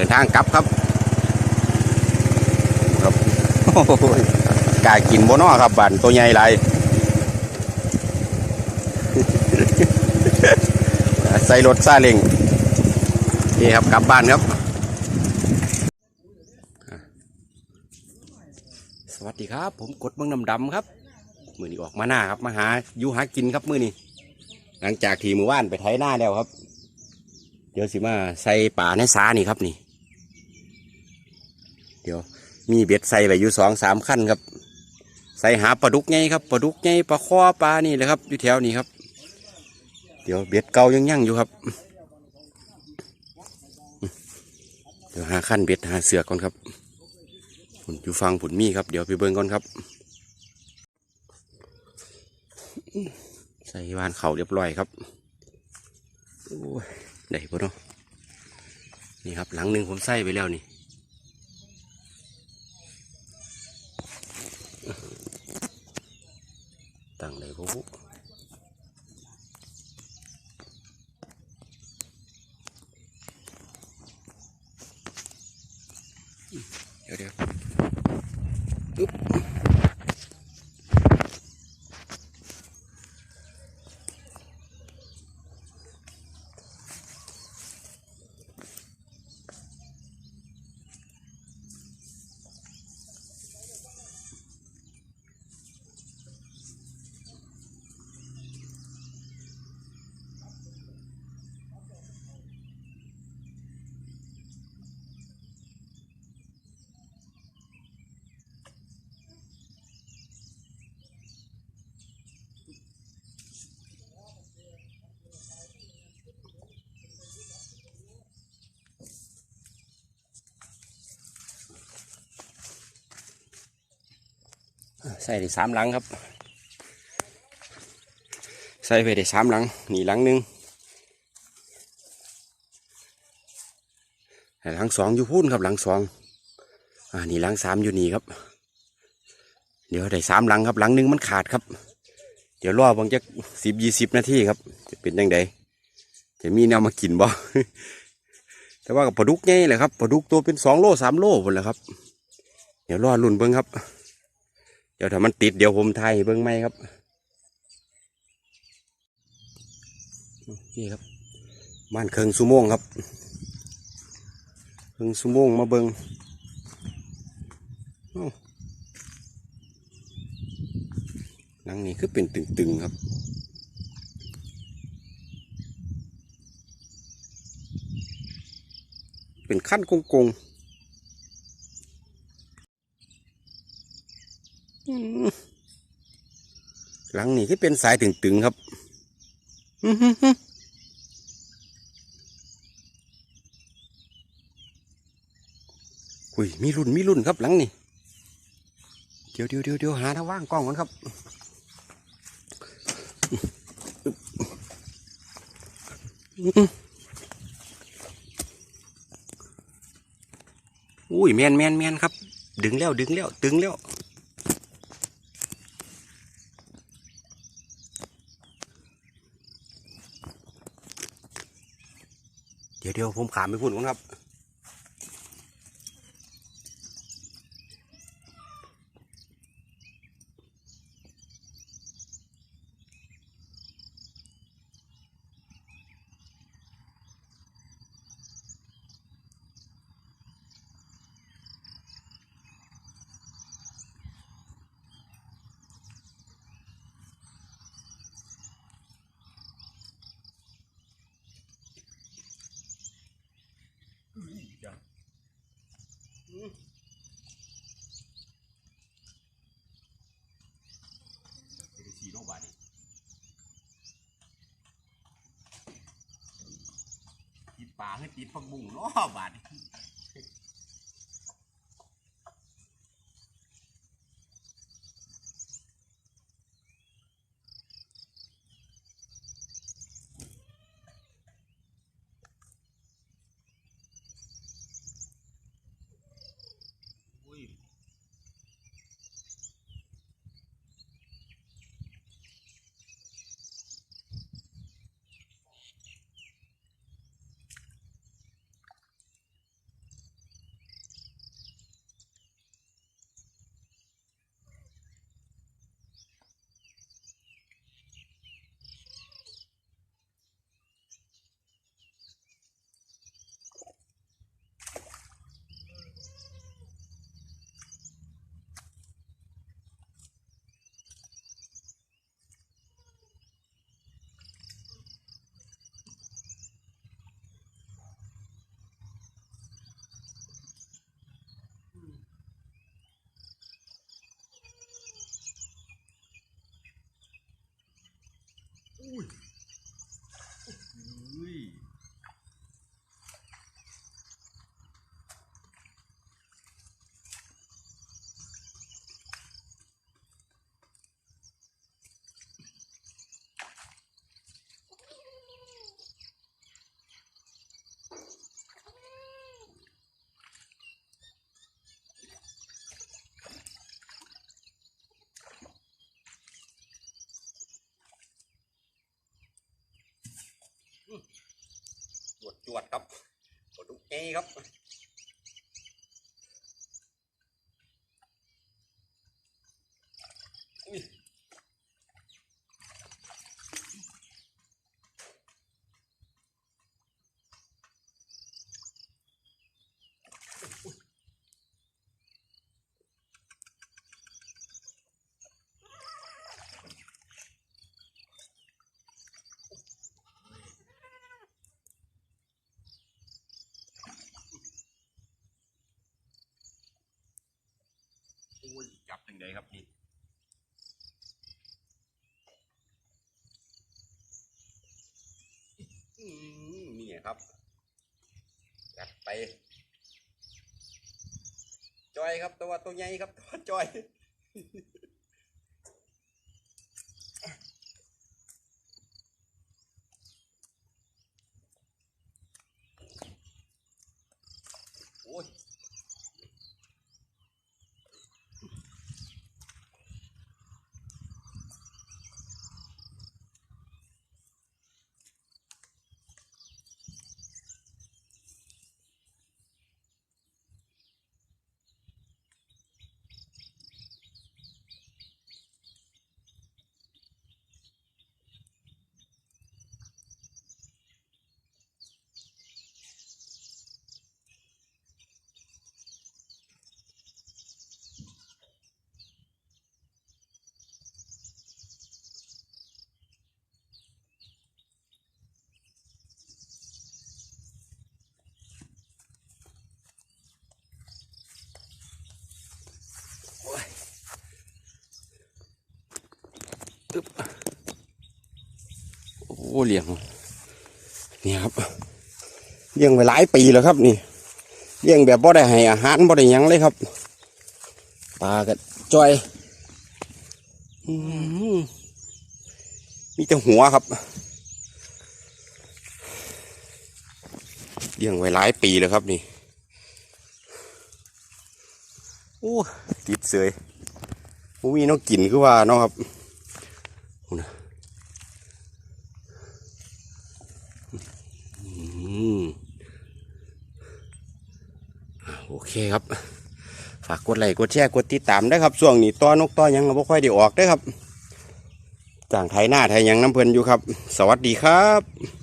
ดินทางกลับครับครับโอ้ยกล้ากินบนอครับบันตัวใหญ่ไรใส่รถซาเล็งนี่ครับกลับบ้านครับ สวัสดีครับ ผมกดเมืองน้ำดำครับ มือนี้ออกมาหน้าครับมาหาอยู่หากินครับมือนี้หลังจากที่มือว่านไปไถหน้าแล้วครับ เดี๋ยวสิมาใส่ป่าในสานี่ครับนี่ เดี๋ยวมีเบ็ดใส่ไว้อยู่สองสามขั้นครับ ใส่หาปลาดุกไงครับปลาดุกไงปลาข้อปลานี่เลยครับอยู่แถวนี้ครับ เดี๋ยวเบ็ดเก่ายังยั่งอยู่ครับ เดี๋ยวหาขั้นเบ็ดหาเสือก่อนครับผุนอยู่ฟังผุนมีครับเดี๋ยวไปเบิ่งก่อนครับ ใส่วานเข่าเรียบร้อยครับโอ้ยได้ปะเนาะนี่ครับหลังหนึ่งผมใส่ไปแล้วนี่ ตั้งได้ปุ๊บ ใส่ได้สามหลังครับ ใส่ไปได้สามหลังนี่หลังหนึ่งหลังสองอยู่พูนครับหลังสองอ่านี่หลังสามอยู่นี่ครับ เดี๋ยวได้สามหลังครับหลังหนึ่งมันขาดครับ เดี๋ยวรอบางจะสิบยี่สิบนาทีครับ จะเป็นยังไงจะมีแนวมากินบ่แต่ว่ากับปลาดุกไงแหละครับปลาดุกตัวเป็นสองโลสามโลหมดแล้วครับ เดี๋ยวรอลุ่นเบิ้งครับ ดี๋ยวถ้ามันติดเดี๋ยวผมถ่ายเบิ้งไหมครับนี่ครับบ้านเคิงสุโมงครับเคิงสุโมงมาเบิ้งเอ้าหนังนี่คือเป็นตึงๆครับเป็นขั้นกงๆอื หลังนี่คือเป็นสายตึงๆครับอุ้ยมีรุ่นมีรุ่นครับหลังนี่เดี๋ยวเดี๋ยวเดี๋ยวเดี๋ยวหาทางว่างกล้องก่อนครับอุ้ยแมนแมนแมนครับ ดึงแล้วดึงแล้ว ตึงแล้ว เดี๋ยวเดี๋ยวผมขามไปพูดก่อนครับ สี่โลบาทนี่ติด ปลาให้ติดผักบุ้งเนาะบาด Ui! จวดจวดครับกดลูกเอครับ อุ้ย อุ้ย จับยังไงครับนี่นี่ครับจัดไป จอยครับตัวตัวใหญ่ครับตัวจอย โอ้เลี้ยงนี่ครับเลี้ยงไปหลายปีแล้วครับนี่เลี้ยงแบบบ่ได้ให้อาหารบ่ได้ยังเลยครับปลากับจอยมีแต่หัวครับเลี้ยงไว้หลายปีแล้วครับนี่โอ้ติดเสยบ่มีน้องกินคือว่าเนาะครับ อืมอ่าโอเคครับ ฝากกดไลค์กดแชร์กดติดตามด้วยครับช่วงนี้ต้อนกต้อยังก็บ่ค่อยได้ออกได้วยครับจางไถหน้าไทยยังน้ำเพลินอยู่ครับ สวัสดีครับ